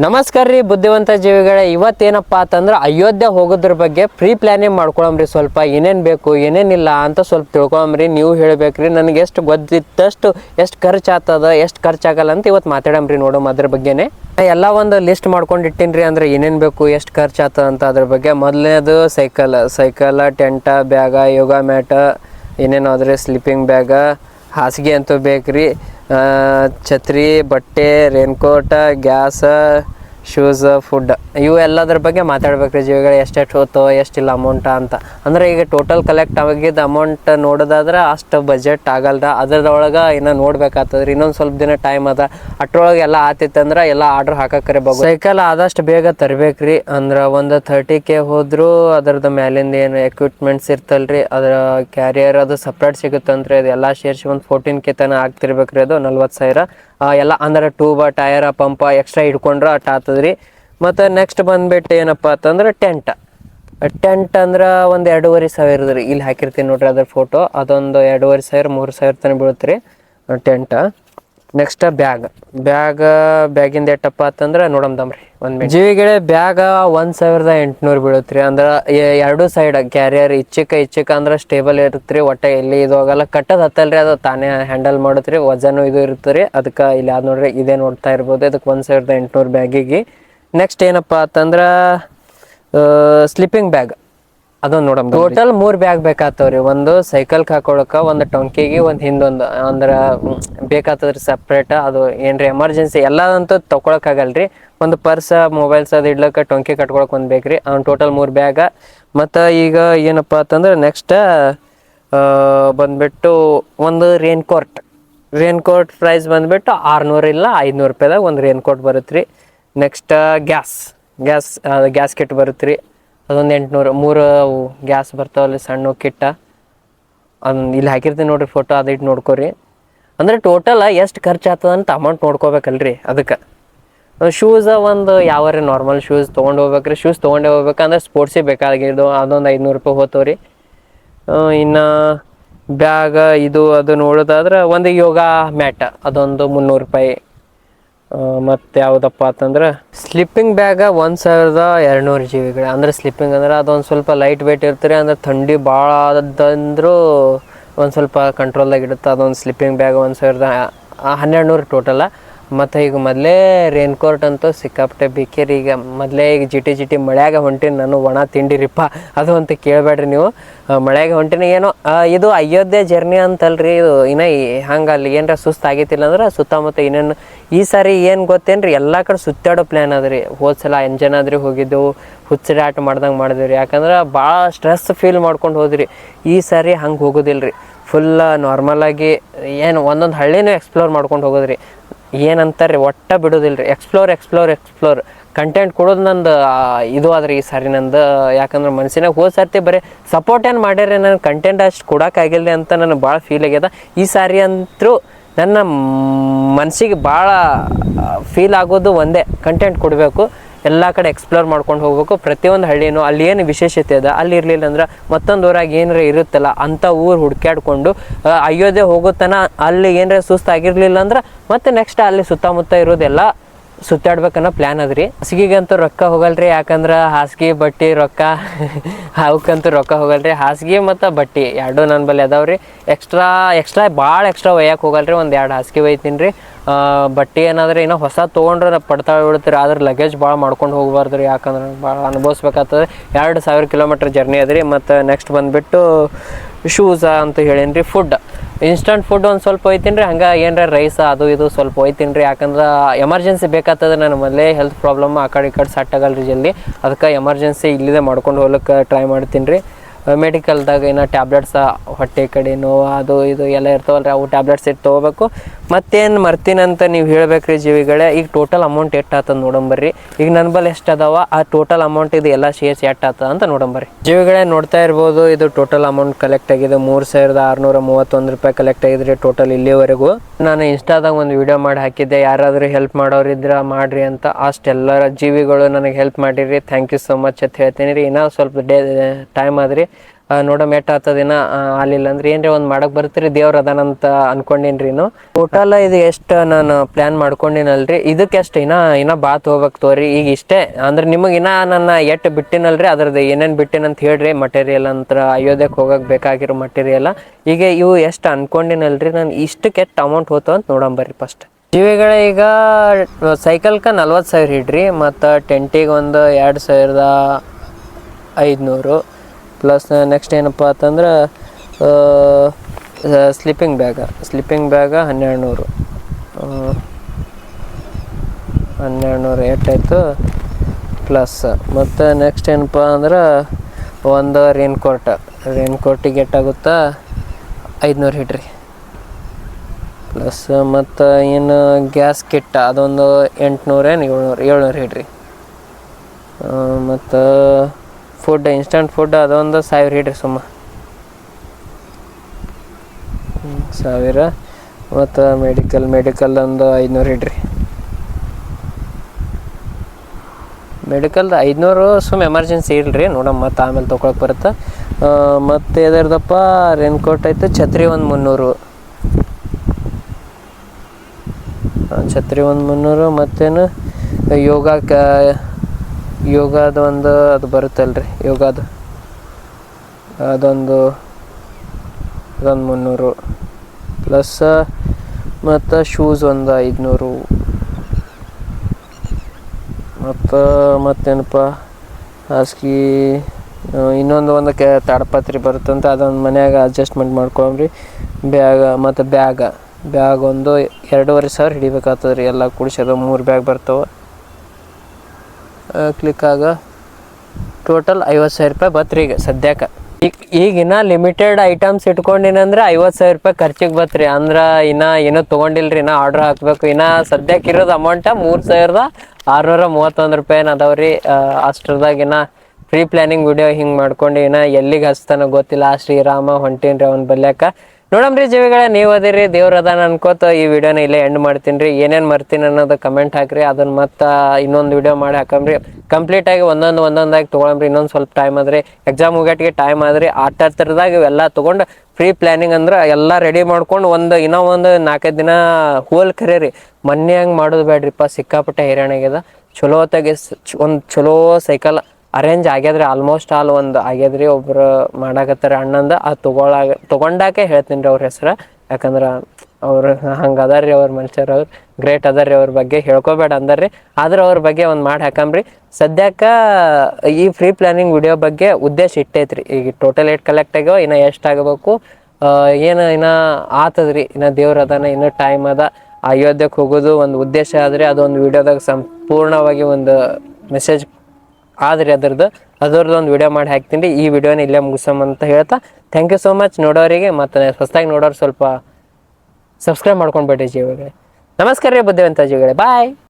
ನಮಸ್ಕಾರ ರೀ ಬುದ್ಧಿವಂತ ಜೀವಿಗಳೇ, ಇವತ್ತೇನಪ್ಪ ಅಂತಂದ್ರೆ ಅಯೋಧ್ಯೆ ಹೋಗೋದ್ರ ಬಗ್ಗೆ ಪ್ರೀ ಪ್ಲಾನಿಂಗ್ ಮಾಡ್ಕೊಳಮ್ರಿ ಸ್ವಲ್ಪ, ಏನೇನು ಬೇಕು, ಏನೇನಿಲ್ಲ ಅಂತ ಸ್ವಲ್ಪ ತಿಳ್ಕೊಳಮ್ರಿ ನೀವು ಹೇಳ್ಬೇಕ್ರಿ ನನಗೆ ಎಷ್ಟು ಗೊತ್ತಿದ್ದಷ್ಟು ಎಷ್ಟು ಖರ್ಚು ಆಗ್ತದ, ಎಷ್ಟು ಖರ್ಚಾಗಲ್ಲ ಅಂತ ಇವತ್ತು ಮಾತಾಡಮ್ರಿ ನೋಡಮ್ ಅದ್ರ ಬಗ್ಗೆನೇ. ಎಲ್ಲ ಒಂದು ಲಿಸ್ಟ್ ಮಾಡ್ಕೊಂಡು ಇಟ್ಟಿನ್ರಿ ಅಂದ್ರೆ ಏನೇನು ಬೇಕು, ಎಷ್ಟು ಖರ್ಚು ಆಗ್ತದ ಅಂತ ಅದ್ರ ಬಗ್ಗೆ. ಮೊದಲನೇದು cycle cycle tent bag yoga mat ಏನೇನು ಅದ್ರಿ ಸ್ಲೀಪಿಂಗ್ ಬ್ಯಾಗ ಹಾಸಿಗೆ ಅಂತೂ ಬೇಕ್ರಿ. ಛತ್ರಿ ಬಟ್ಟೆ ರೇನ್ಕೋಟ ಗ್ಯಾಸ್ ಶೂಸ್ ಫುಡ್ ಇವು ಎಲ್ಲದ್ರ ಬಗ್ಗೆ ಮಾತಾಡ್ಬೇಕ್ರಿ ಜೀವಿಗಳು, ಎಷ್ಟೆಷ್ಟು ಹೋತೋ, ಎಷ್ಟಿಲ್ಲ ಅಮೌಂಟ ಅಂತ. ಅಂದ್ರೆ ಈಗ ಟೋಟಲ್ ಕಲೆಕ್ಟ್ ಆಗಿದ್ದ ಅಮೌಂಟ್ ನೋಡೋದಾದ್ರೆ ಅಷ್ಟು ಬಜೆಟ್ ಆಗಲ್ದ. ಅದ್ರದೊಳಗೆ ಇನ್ನು ನೋಡ್ಬೇಕಾಗ್ತದ್ರಿ. ಇನ್ನೊಂದು ಸ್ವಲ್ಪ ದಿನ ಟೈಮ್ ಅದ. ಅಟ್ರೊಳಗೆ ಎಲ್ಲ ಆತಿತ್ತಂದ್ರೆ ಎಲ್ಲ ಆರ್ಡ್ರ್ ಹಾಕಕ್ಕೆ ಬಗ್ಗೆ ಸೈಕಲ್ ಆದಷ್ಟು ಬೇಗ ತರ್ಬೇಕ್ರಿ. ಅಂದ್ರೆ ಒಂದು ಥರ್ಟಿ ಕೆ ಹೋದ್ರು ಅದ್ರದ್ದು ಮ್ಯಾಲಿಂದ ಏನು ಎಕ್ವಿಪ್ಮೆಂಟ್ಸ್ ಇರ್ತಲ್ರಿ. ಅದರ ಕ್ಯಾರಿಯರ್ ಅದು ಸಪ್ರೇಟ್ ಸಿಗುತ್ತಂದ್ರೆ ಎಲ್ಲ ಸೇರಿಸಿ ಒಂದು ಫೋರ್ಟೀನ್ ಕೆ ತನ ಆಗ್ತಿರ್ಬೇಕ್ರಿ. ಅದು ನಲ್ವತ್ತು ಸಾವಿರ. ಎಲ್ಲ ಅಂದ್ರೆ ಟ್ಯೂಬ ಟಯರ, ಪಂಪ ಎಕ್ಸ್ಟ್ರಾ ಹಿಡ್ಕೊಂಡ್ರೆ ಅಟ್ ಆತದ್ರಿ ಮತ್ತು ನೆಕ್ಸ್ಟ್ ಬಂದ್ಬಿಟ್ಟು ಏನಪ್ಪ ಅಂತಂದ್ರೆ ಟೆಂಟ್. ಟೆಂಟ್ ಅಂದ್ರೆ ಒಂದು ಎರಡೂವರೆ ಸಾವಿರದ ರೀ ಇಲ್ಲಿ ಹಾಕಿರ್ತೀನಿ ನೋಡ್ರಿ ಅದ್ರ ಫೋಟೋ ಅದೊಂದು ಎರಡೂವರೆ ಸಾವಿರ, ಮೂರು ಸಾವಿರ ತನಕ ಬೀಳುತ್ತೆ ರೀ ಟೆಂಟ್. Next bag. ಬ್ಯಾಗ್, ಬ್ಯಾಗಿಂದ ಎಷ್ಟಪ್ಪ ಅಂತಂದ್ರೆ ನೋಡಮ್ದಮ್ರಿ ಒಂದು ಜೀವಿಗಳೇ ಬ್ಯಾಗ ಒಂದ್ ಸಾವಿರದ ಎಂಟುನೂರು ಬೀಳುತ್ತೆ ಅಂದ್ರೆ ಎರಡು ಸೈಡ್ ಕ್ಯಾರಿಯರ್ ಇಚ್ಚಿಕ ಇಚ್ಚಿಕ ಅಂದ್ರೆ ಸ್ಟೇಬಲ್ ಇರುತ್ತೆ ಒಟ್ಟೆ ಎಲ್ಲಿ ಇದು ಹೋಗಲ್ಲ ಕಟ್ಟದ್ ಹತ್ತಲ್ರಿ, ಅದು ತಾನೇ ಹ್ಯಾಂಡಲ್ ಮಾಡುತ್ತೆ ವಜನು ಇದು ಇರುತ್ತೆ ಅದಕ್ಕೆ ಇಲ್ಲಿ ಯಾವ್ದು ನೋಡ್ರಿ, ಇದೇ ನೋಡ್ತಾ ಇರ್ಬೋದು. ಅದಕ್ಕೆ ಒಂದ್ ಸಾವಿರದ ಎಂಟುನೂರು ಬ್ಯಾಗಿಗೆ. ನೆಕ್ಸ್ಟ್ ಏನಪ್ಪ ಅಂತಂದ್ರೆ ಸ್ಲಿಪ್ಪಿಂಗ್ ಬ್ಯಾಗ್ ಅದೊಂದು ನೋಡಮ್ ಟೋಟಲ್ ಮೂರ್ ಬ್ಯಾಗ್ ಬೇಕಾಗ್ತಾವ್ರಿ. ಒಂದು ಸೈಕಲ್ ಹಾಕೊಳಕ ಒಂದು ಟೊಂಕಿಗೆ, ಒಂದು ಹಿಂದೊಂದು. ಅಂದ್ರ ಬೇಕಾತದ್ರಿ ಸಪ್ರೇಟ್ ಅದು ಏನ್ರಿ ಎಮರ್ಜೆನ್ಸಿ ಎಲ್ಲದಂತೂ ತಕೊಳಕ್ ಆಗಲ್ರಿ. ಒಂದು ಪರ್ಸ್ ಮೊಬೈಲ್ಸ್ ಅದು ಇಡ್ಲಕ್ಕ ಟೊಂಕಿ ಕಟ್ಕೊಳಕ್ ಒಂದ್ ಬೇಕ್ರಿ. ಅವ್ನ್ ಟೋಟಲ್ ಮೂರ್ ಬ್ಯಾಗ ಮತ್ತ ಈಗ ಏನಪ್ಪಾ ಅಂತಂದ್ರೆ ನೆಕ್ಸ್ಟ್ ಬಂದ್ಬಿಟ್ಟು ಒಂದು rain coat rain coat price ಬಂದ್ಬಿಟ್ಟು ಆರ್ನೂರು ಇಲ್ಲ ಐದುನೂರು ರೂಪಾಯಿದಾಗ ಒಂದು ರೇನ್ ಕೋಟ್ ಬರುತ್ತೆ ರೀ next gas gas gas kit ಬರುತ್ತೆ ರೀ ಅದೊಂದು ಎಂಟುನೂರು, ಮೂರು ಗ್ಯಾಸ್ ಬರ್ತಾವಲ್ಲಿ ಸಣ್ಣ ಕಿಟ್ಟ. ಅದನ್ನ ಇಲ್ಲಿ ಹಾಕಿರ್ತೀನಿ ನೋಡ್ರಿ ಫೋಟೋ ಅದು ಇಟ್ಟು ನೋಡ್ಕೊರಿ. ಅಂದ್ರೆ ಟೋಟಲ್ ಎಷ್ಟು ಖರ್ಚು ಆಗ್ತದೆ ಅಂತ ಅಮೌಂಟ್ ನೋಡ್ಕೋಬೇಕಲ್ರಿ ಅದಕ್ಕೆ. ಶೂಸ್ ಒಂದು ಯಾವಾರ ನಾರ್ಮಲ್ ಶೂಸ್ ತೊಗೊಂಡು ಹೋಗ್ಬೇಕ್ರಿ. ಶೂಸ್ ತೊಗೊಂಡೇ ಹೋಗ್ಬೇಕಂದ್ರೆ ಸ್ಪೋರ್ಟ್ಸಿಗೆ ಬೇಕಾಗಿದ್ದು ಅದೊಂದು ಐದುನೂರು ರೂಪಾಯಿ ಹೋತವ್ರಿ ಇನ್ನು ಬ್ಯಾಗ, ಇದು, ಅದು ನೋಡೋದಾದ್ರೆ ಒಂದು ಯೋಗ ಮ್ಯಾಟ್, ಅದೊಂದು ಮುನ್ನೂರು ರೂಪಾಯಿ ಮತ್ತು ಯಾವುದಪ್ಪ ಅಂತಂದ್ರೆ ಸ್ಲಿಪ್ಪಿಂಗ್ ಬ್ಯಾಗ ಒಂದು ಸಾವಿರದ ಎರಡುನೂರು ಜಿ ಬಿಗಳು ಅಂದ್ರೆ ಸ್ಲಿಪ್ಪಿಂಗ್ ಅಂದ್ರೆ ಅದೊಂದು ಸ್ವಲ್ಪ ಲೈಟ್ ವೇಟ್ ಇರ್ತಾರೆ, ಅಂದ್ರೆ ಥಂಡಿ ಭಾಳ ಆದಂದ್ರೂ ಒಂದು ಸ್ವಲ್ಪ ಕಂಟ್ರೋಲ್ದಾಗ ಇಡುತ್ತೆ. ಅದೊಂದು ಸ್ಲಿಪ್ಪಿಂಗ್ ಬ್ಯಾಗ್ ಒಂದು ಸಾವಿರದ ಹನ್ನೆರಡು ನೂರು ಟೋಟಲ ಮತ್ತು ಈಗ ಮೊದಲೇ ರೇನ್ ಕೋಟ್ ಅಂತೂ ಸಿಕ್ಕಾಪಟ್ಟೆ ಬೇಕೇರಿ. ಈಗ ಮೊದಲೇ ಈಗ ಜಿಟಿ ಜಿಟಿ ಮಳೆಯಾಗ ಹೊಂಟೀನಿ ನಾನು ಒಣ ತಿಂಡಿರಿಪ್ಪ. ಅದು ಅಂತ ಕೇಳಬೇಡ್ರಿ ನೀವು. ಮಳೆಯಾಗ ಹೊಂಟಿನ ಏನೋ ಇದು ಅಯೋಧ್ಯೆ ಜರ್ನಿ ಅಂತಲ್ರಿ ಇದು. ಇನ್ನೂ ಹಂಗೆ ಅಲ್ಲಿ ಏನರ ಸುಸ್ತು ಆಗೈತಿಲ್ಲ ಅಂದ್ರೆ ಸುತ್ತಮುತ್ತ ಏನೇನು ಈ ಸಾರಿ ಏನು ಗೊತ್ತೇನ್ರಿ? ಎಲ್ಲ ಕಡೆ ಸುತ್ತಾಡೋ ಪ್ಲ್ಯಾನ್ ಅದ ರೀ. ಹೋದ ಸಲ ಎಂಜನಾದ್ರಿ ಹೋಗಿದ್ದೆವು ಹುಚ್ಚರಾಟ ಮಾಡ್ದಂಗೆ ಮಾಡಿದ್ವಿ ರೀ. ಯಾಕಂದ್ರೆ ಭಾಳ ಸ್ಟ್ರೆಸ್ ಫೀಲ್ ಮಾಡ್ಕೊಂಡು ಹೋದ್ರಿ. ಈ ಸಾರಿ ಹಂಗೆ ಹೋಗೋದಿಲ್ಲ ರೀ ಫುಲ್ ನಾರ್ಮಲಾಗಿ ಏನು ಒಂದೊಂದು ಹಳ್ಳಿನೂ ಎಕ್ಸ್ಪ್ಲೋರ್ ಮಾಡ್ಕೊಂಡು ಹೋಗೋದ್ರಿ. ಏನಂತಾರೆ ಒಟ್ಟ ಬಿಡೋದಿಲ್ಲ ರೀ ಎಕ್ಸ್ಪ್ಲೋರ್ ಎಕ್ಸ್ಪ್ಲೋರ್ ಎಕ್ಸ್ಪ್ಲೋರ್ ಕಂಟೆಂಟ್ ಕೊಡೋದು ನಂದು ಇದು ಆದ್ರಿ ಈ ಸಾರಿ ನಂದು. ಯಾಕಂದ್ರೆ ಮನಸ್ಸಿನಾಗ ಹೋದ ಸರ್ತಿ ಬರೀ ಸಪೋರ್ಟ್ ಏನು ಮಾಡ್ಯಾರ ನನ್ನ ಕಂಟೆಂಟ್ ಅಷ್ಟು ಕೊಡೋಕ್ಕಾಗಿಲ್ಲ ಅಂತ ನನಗೆ ಭಾಳ ಫೀಲ್ ಆಗ್ಯದ. ಈ ಸಾರಿ ಅಂತೂ ನನ್ನ ಮನಸ್ಸಿಗೆ ಭಾಳ ಫೀಲ್ ಆಗೋದು ಒಂದೇ ಕಂಟೆಂಟ್ ಕೊಡಬೇಕು, ಎಲ್ಲ ಕಡೆ ಎಕ್ಸ್ಪ್ಲೋರ್ ಮಾಡ್ಕೊಂಡು ಹೋಗ್ಬೇಕು. ಪ್ರತಿಯೊಂದು ಹಳ್ಳಿನೂ ಅಲ್ಲಿ ಏನು ವಿಶೇಷತೆ ಅದ, ಅಲ್ಲಿ ಇರಲಿಲ್ಲ ಅಂದ್ರೆ ಮತ್ತೊಂದು ಊರಾಗ ಏನಾರ ಇರುತ್ತಲ್ಲ ಅಂಥ ಊರು ಹುಡ್ಕ್ಯಾಡ್ಕೊಂಡು ಅಯೋಧ್ಯೆ ಹೋಗೋತನ ಅಲ್ಲಿ ಏನಾರ ಸುಸ್ತಾಗಿರಲಿಲ್ಲ ಅಂದ್ರೆ ಮತ್ತೆ ನೆಕ್ಸ್ಟ್ ಅಲ್ಲಿ ಸುತ್ತಮುತ್ತ ಇರೋದೆಲ್ಲ ಸುತ್ತಾಡ್ಬೇಕನ್ನೋ ಪ್ಲ್ಯಾನ್ ಅದ್ರಿ ಹಾಸಿಗೆಗಂತೂ ರೊಕ್ಕ ಹೋಗಲ್ರಿ, ಯಾಕಂದ್ರೆ ಹಾಸಿಗೆ, ಬಟ್ಟೆ, ರೊಕ್ಕ. ಅವಕ್ಕಂತೂ ರೊಕ್ಕ ಹೋಗಲ್ರಿ. ಹಾಸಿಗೆ ಮತ್ತು ಬಟ್ಟೆ ಎರಡು ನನ್ನ ಬಳಿ ಅದಾವ್ರಿ ಎಕ್ಸ್ಟ್ರಾ ಎಕ್ಸ್ಟ್ರಾ ಭಾಳ ಎಕ್ಸ್ಟ್ರಾ ಒಯ್ಯಕ್ಕೆ ಹೋಗಲ್ರಿ, ಒಂದು ಎರಡು ಹಾಸಿಗೆ ಒಯ್ತೀನಿ ರೀ. ಬಟ್ಟೆ ಏನಾದ್ರೆ ಏನೋ ಹೊಸ ತೊಗೊಂಡ್ರೆ ಪಡ್ತಾ ಬಿಡ್ತೀರಿ, ಆದ್ರೆ ಲಗೇಜ್ ಭಾಳ ಮಾಡ್ಕೊಂಡು ಹೋಗ್ಬಾರ್ದು ರೀ, ಯಾಕಂದ್ರೆ ಭಾಳ ಅನುಭವಿಸ್ಬೇಕಾಗ್ತದೆ. ಎರಡು ಸಾವಿರ ಕಿಲೋಮೀಟ್ರ್ ಜರ್ನಿ ಅದ ರೀ, ಮತ್ತು ನೆಕ್ಸ್ಟ್ ಬಂದುಬಿಟ್ಟು ಶೂಸ ಅಂತ ಹೇಳೀನಿ ರೀ ಫುಡ್ ಇನ್ಸ್ಟಂಟ್ ಫುಡ್ ಒಂದು ಸ್ವಲ್ಪ ಒಯ್ತೀನಿ ರೀ ಹಂಗೆ ಏನರ ರೈಸ್ ಅದು ಇದು ಸ್ವಲ್ಪ ಒಯ್ತೀನಿ ರೀ ಯಾಕಂದ್ರೆ ಎಮರ್ಜೆನ್ಸಿ ಬೇಕಾಗ್ತದೆ ನಾನು ಮೊದಲೇ ಹೆಲ್ತ್ ಪ್ರಾಬ್ಲಮ್ ಆ ಕಡೆ ಈ ಕಡೆ ಸಟ್ಟಾಗಲ್ಲ ರೀ ಜಲ್ದಿ. ಅದಕ್ಕೆ ಎಮರ್ಜೆನ್ಸಿ ಇಲ್ಲಿದೆ ಮಾಡ್ಕೊಂಡು ಹೋಗ್ಲಿಕ್ಕೆ ಟ್ರೈ ಮಾಡ್ತೀನಿ ರೀ ಮೆಡಿಕಲ್ದಾಗ ಏನೋ ಟ್ಯಾಬ್ಲೆಟ್ಸ ಹೊಟ್ಟೆ ಕಡೆ ನೋವು ಅದು ಇದು ಎಲ್ಲ ಇರ್ತಾವಲ್ಲ ರೀ ಅವು ಟ್ಯಾಬ್ಲೆಟ್ಸ್ ಇಟ್ಟು ತೊಗೋಬೇಕು. ಮತ್ತೇನು ಮರ್ತೀನಂತ ನೀವು ಹೇಳ್ಬೇಕ್ರಿ ಜೀವಿಗಳೇ, ಈಗ ಟೋಟಲ್ ಅಮೌಂಟ್ ಎಷ್ಟು ಆತದ ನೋಡಂಬರ್ರಿ ಈಗ ನನ್ನ ಬಲ್ಲಿ ಎಷ್ಟು ಅದಾವ ಆ ಟೋಟಲ್ ಅಮೌಂಟ್ ಇದು ಎಲ್ಲ ಶೇರ್ಸ್ ಎಷ್ಟು ಆತದ ಅಂತ ನೋಡಂಬರ್ರಿ ಜೀವಿಗಳೇ ನೋಡ್ತಾ ಇರ್ಬೋದು, ಇದು ಟೋಟಲ್ ಅಮೌಂಟ್ ಕಲೆಕ್ಟ್ ಆಗಿದೆ ಮೂರು ಸಾವಿರದ ಆರುನೂರ ಮೂವತ್ತೊಂದು ರೂಪಾಯಿ ಕಲೆಕ್ಟ್ ಆಗಿದ್ರಿ ಟೋಟಲ್ ಇಲ್ಲಿವರೆಗೂ. ನಾನು ಇನ್ಸ್ಟಾದಾಗ ಒಂದು ವಿಡಿಯೋ ಮಾಡಿ ಹಾಕಿದ್ದೆ, ಯಾರಾದರೂ ಹೆಲ್ಪ್ ಮಾಡೋರಿದ್ರೆ ಮಾಡ್ರಿ ಅಂತ. ಅಷ್ಟೆಲ್ಲರ ಜೀವಿಗಳು ನನಗೆ ಹೆಲ್ಪ್ ಮಾಡಿರಿ. ಥ್ಯಾಂಕ್ ಯು ಸೊ ಮಚ್ ಅಂತ ಹೇಳ್ತೀನಿ ರೀ. ಇನ್ನೂ ಸ್ವಲ್ಪ ಡೇ ಟೈಮ್ ಆದ್ರಿ. ನೋಡಮ್ ಮೆಟ್ ಆತದೇನ ಅಲ್ಲಿಲ್ಲ ಅಂದ್ರೆ ಏನ್ರಿ ಒಂದ್ ಮಾಡಕ್ ಬರ್ತೀರಿ? ದೇವ್ರ ಅದಾನಂತ ಅನ್ಕೊಂಡೇನ್ರಿ ಇನ್ನು. ಟೋಟಲ್ ಇದು ಎಷ್ಟು ನಾನು ಪ್ಲಾನ್ ಮಾಡ್ಕೊಂಡಿನಲ್ರಿ? ಇದಕ್ಕೆ ಎಷ್ಟು? ಇನ್ನ ಇನ್ನ ಬಾತ್ ಹೋಗ್ಬೇಕು ತೋರಿ. ಈಗ ಇಷ್ಟೇ. ಅಂದ್ರೆ ನಿಮಗೆ ಇನ್ನ ನನ್ನ ಎಟ್ ಬಿಟ್ಟಿನಲ್ರಿ? ಅದ್ರದ್ದು ಏನೇನ್ ಬಿಟ್ಟಿನಂತ ಹೇಳ್ರಿ. ಮಟೀರಿಯಲ್ ಅಂತ ಅಯೋಧ್ಯಕ್ಕೆ ಹೋಗಕ್ ಬೇಕಾಗಿರೋ ಮಟೀರಿಯಲ್ ಈಗ ಇವು ಎಷ್ಟು ಅನ್ಕೊಂಡಿನಲ್ರಿ? ನಾನು ಇಷ್ಟಕ್ಕೆ ಕೆಟ್ಟ ಅಮೌಂಟ್ ಹೋತು ಅಂತ ನೋಡಂ ಬರ್ರಿ ಫಸ್ಟ್ ಜೀವಿಗಳ ಈಗ ಸೈಕಲ್ಕ ನಲ್ವತ್ತು ಸಾವಿರ ಇಡ್ರಿ. ಮತ್ತು ಟೆಂಟಿಗೆ ಒಂದು ಎರಡು ಸಾವಿರದ ಐದುನೂರು. ಪ್ಲಸ್ ನೆಕ್ಸ್ಟ್ ಏನಪ್ಪ ಅಂತಂದ್ರೆ ಸ್ಲೀಪಿಂಗ್ ಬ್ಯಾಗ. ಸ್ಲೀಪಿಂಗ್ ಬ್ಯಾಗ ಹನ್ನೆರಡು ನೂರು ಹನ್ನೆರಡು ನೂರು ಎಷ್ಟಾಯ್ತು ಪ್ಲಸ್. ಮತ್ತು ನೆಕ್ಸ್ಟ್ ಏನಪ್ಪ ಅಂದ್ರೆ, ಒಂದು ರೇನ್ ಕೋಟ್ ರೇನ್ ಕೋಟಿಗೆ ಎಷ್ಟಾಗುತ್ತಾ ಐದುನೂರು ಹಿಡ್ರಿ ಪ್ಲಸ್ ಮತ್ತು ಏನು ಗ್ಯಾಸ್ ಕಿಟ್ ಅದೊಂದು ಎಂಟುನೂರೇನು ಏಳ್ನೂರು ಏಳ್ನೂರು ಹಿಡ್ರಿ ಮತ್ತು ಫುಡ್ ಇನ್ಸ್ಟಂಟ್ ಫುಡ್, ಅದೊಂದು ಸಾವಿರ ಹಿಡ್ರಿ ಸುಮ್ಮ. ಸಾವಿರ ಮತ್ತು ಮೆಡಿಕಲ್ ಮೆಡಿಕಲ್ ಒಂದು ಐದುನೂರು ಹಿಡ್ರಿ. ಮೆಡಿಕಲ್ದು ಐದುನೂರು ಸುಮ್ಮ ಎಮರ್ಜೆನ್ಸಿ ಇಲ್ರಿ ನೋಡಮ್ಮ ಮತ್ತು ಆಮೇಲೆ ತೊಗೊಳಕ್ಕೆ ಬರುತ್ತೆ. ಮತ್ತು ಎದರ್ದಪ್ಪ ರೇನ್ಕೋಟ್ ಆಯಿತು ಛತ್ರಿ ಒಂದು ಮುನ್ನೂರು. ಛತ್ರಿ ಒಂದು ಮುನ್ನೂರು ಮತ್ತೇನು ಯೋಗಕ್ಕೆ ಯೋಗದ ಒಂದು, ಅದು ಬರುತ್ತಲ್ರಿ ಯೋಗಾದ ಅದೊಂದು ಅದೊಂದು ಮುನ್ನೂರು. ಪ್ಲಸ್ ಮತ್ತು ಶೂಸ್ ಒಂದು ಐದುನೂರು. ಮತ್ತು ಮತ್ತೇನಪ್ಪ? ಹಾಸ್ಗೆ ಇನ್ನೊಂದು ಒಂದು ಕೆ, ತಡಪತ್ರಿ ಬರುತ್ತಂತ ಅದೊಂದು ಮನ್ಯಾಗ ಅಡ್ಜಸ್ಟ್ಮೆಂಟ್ ಮಾಡ್ಕೊಂಬ್ರಿ. ಬ್ಯಾಗ, ಮತ್ತು ಬ್ಯಾಗ. ಬ್ಯಾಗ್ ಒಂದು ಎರಡೂವರೆ ಸಾವಿರ ಹಿಡಿಬೇಕಾಗ್ತದೆ ರೀ ಎಲ್ಲ ಕುಡಿಸೋದು ಮೂರು ಬ್ಯಾಗ್ ಬರ್ತಾವೆ. ಕ್ಲಿಕ್ ಆಗ ಟೋಟಲ್ ಐವತ್ತು ಸಾವಿರ ರೂಪಾಯಿ ಬತ್ರಿ ಈಗ ಸದ್ಯಕ್ಕೆ ಈಗ ಈಗ ಇನ್ನ ಲಿಮಿಟೆಡ್ ಐಟಮ್ಸ್ ಇಟ್ಕೊಂಡಿನಂದ್ರೆ ಐವತ್ತು ಸಾವಿರ ರೂಪಾಯಿ ಖರ್ಚಿಗೆ ಬತ್ರಿ. ಅಂದ್ರೆ ಇನ್ನ ಏನೂ ತೊಗೊಂಡಿಲ್ರಿ, ಇನ್ನ ಆರ್ಡ್ರ್ ಹಾಕಬೇಕು. ಇನ್ನ ಸದ್ಯಕ್ಕೆ ಇರೋದು ಅಮೌಂಟ ಮೂರು ಸಾವಿರದ ಆರುನೂರ ಮೂವತ್ತೊಂದು ರೂಪಾಯಿ ಏನು ಅದಾವ ರೀ ಅಷ್ಟ್ರದಾಗಿನ ಪ್ರೀ ಪ್ಲಾನಿಂಗ್ ವಿಡಿಯೋ ಹಿಂಗೆ ಮಾಡ್ಕೊಂಡು ಇನ್ನ ಎಲ್ಲಿಗೆ ಹಚ್ತಾನೋ ಗೊತ್ತಿಲ್ಲ. ಆ ಶ್ರೀರಾಮ ಹೊಂಟೀನ್ರಿ ಅವ್ನ ಬಲ್ಯಾಕ. ನೋಡಮ್ರಿ ಜೀವಿಗಳ, ನೀವು ಅದಿರಿ, ದೇವ್ರ ಅದಾನ ಅನ್ಕೋತ ಈ ವಿಡಿಯೋನ ಇಲ್ಲೇ ಎಂಡ್ ಮಾಡ್ತೀನಿ ರೀ. ಏನೇನು ಮರ್ತೀನಿ ಅನ್ನೋದು ಕಮೆಂಟ್ ಹಾಕ್ರಿ ಅದನ್ನ ಮತ್ತೆ ಇನ್ನೊಂದು ವಿಡಿಯೋ ಮಾಡಿ ಹಾಕಂಬ್ರಿ ಕಂಪ್ಲೀಟ್ ಆಗಿ ಒಂದೊಂದು ಒಂದೊಂದಾಗಿ ತೊಗೊಳಂಬ್ರಿ ಇನ್ನೊಂದು ಸ್ವಲ್ಪ ಟೈಮ್ ಆದ್ರಿ. ಎಕ್ಸಾಮ್ ಮುಗಿಯಟಿಗೆ ಟೈಮ್ ಆದ್ರಿ. ಆಟ ಹತ್ರದಾಗ ಇವೆಲ್ಲ ತೊಗೊಂಡು ಫ್ರೀ ಪ್ಲಾನಿಂಗ್ ಅಂದ್ರೆ ಎಲ್ಲ ರೆಡಿ ಮಾಡ್ಕೊಂಡು ಒಂದು, ಇನ್ನೂ ಒಂದು ನಾಲ್ಕೈದು ದಿನ ಹೋಲ್ ಕರೆ ರೀ ಮೊನ್ನೆ ಹಂಗೆ ಮಾಡೋದು ಬೇಡ್ರಿಪ್ಪ ಸಿಕ್ಕಾಪಟ್ಟೆ ಹೈರಾಣಾಗ್ಯದ ಚಲೋ ತೆಗೆ ಒಂದು ಚಲೋ ಸೈಕಲ್ ಅರೇಂಜ್ ಆಗ್ಯದ್ರಿ ಆಲ್ಮೋಸ್ಟ್ ಆಲ್ ಒಂದು ಆಗ್ಯದ್ರಿ ಒಬ್ರು ಮಾಡಾಕತ್ತಾರ ಅಣ್ಣಂದ ಅದು ತಗೊಳಾಗ ತೊಗೊಂಡಾಕೆ ಹೇಳ್ತೀನಿ ರೀ ಅವ್ರ ಹೆಸ್ರ. ಯಾಕಂದ್ರೆ ಅವ್ರು ಹಂಗೆ ರೀ ಅವ್ರ ಮನುಷ್ಯರು, ಅವ್ರು ಗ್ರೇಟ್ ಅದಾರ ರೀ ಅವ್ರ ಬಗ್ಗೆ ಹೇಳ್ಕೊಬೇಡ ಅಂದಾರ್ರಿ. ಆದ್ರೆ ಅವ್ರ ಬಗ್ಗೆ ಒಂದು ಮಾಡಿ ಹಾಕಂಬ್ರಿ. ಸದ್ಯಕ್ಕೆ ಈ ಫ್ರೀ ಪ್ಲಾನಿಂಗ್ ವಿಡಿಯೋ ಬಗ್ಗೆ ಉದ್ದೇಶ ಇಟ್ಟೈತ್ರಿ. ಈಗ ಟೋಟಲ್ ಏಟ್ ಕಲೆಕ್ಟ್ ಆಗ್ಯಾವ, ಇನ್ನು ಎಷ್ಟಾಗಬೇಕು ಏನು ಇನ್ನು ಆತದ್ರಿ, ಇನ್ನು ದೇವ್ರ ಅದಾನ, ಇನ್ನೂ ಟೈಮ್ ಅದ. ಅಯೋಧ್ಯಕ್ಕೆ ಹೋಗೋದು ಒಂದು ಉದ್ದೇಶ ಆದ್ರೆ ಅದೊಂದು ವಿಡಿಯೋದಾಗ ಸಂಪೂರ್ಣವಾಗಿ ಒಂದು ಮೆಸೇಜ್ ಆದ್ರಿ ಅದ್ರದ್ದು, ಅದರದ್ದು ಒಂದು ವಿಡಿಯೋ ಮಾಡಿ ಹಾಕ್ತೀನಿ. ಈ ವಿಡಿಯೋನ ಇಲ್ಲೇ ಮುಗಿಸೋಮಂತ ಅಂತ ಹೇಳ್ತಾ ಥ್ಯಾಂಕ್ ಯು ಸೋ ಮಚ್ ನೋಡೋರಿಗೆ ಮತ್ತು ಹೊಸದಾಗಿ ನೋಡೋರು ಸ್ವಲ್ಪ ಸಬ್ಸ್ಕ್ರೈಬ್ ಮಾಡ್ಕೊಂಡ್ಬೇಡಿ ಜೀವಗಳೇ. ನಮಸ್ಕಾರ ರೀ ಬುದ್ಧಿವಂತ ಜೀವಗಳೇ. ಬಾಯ್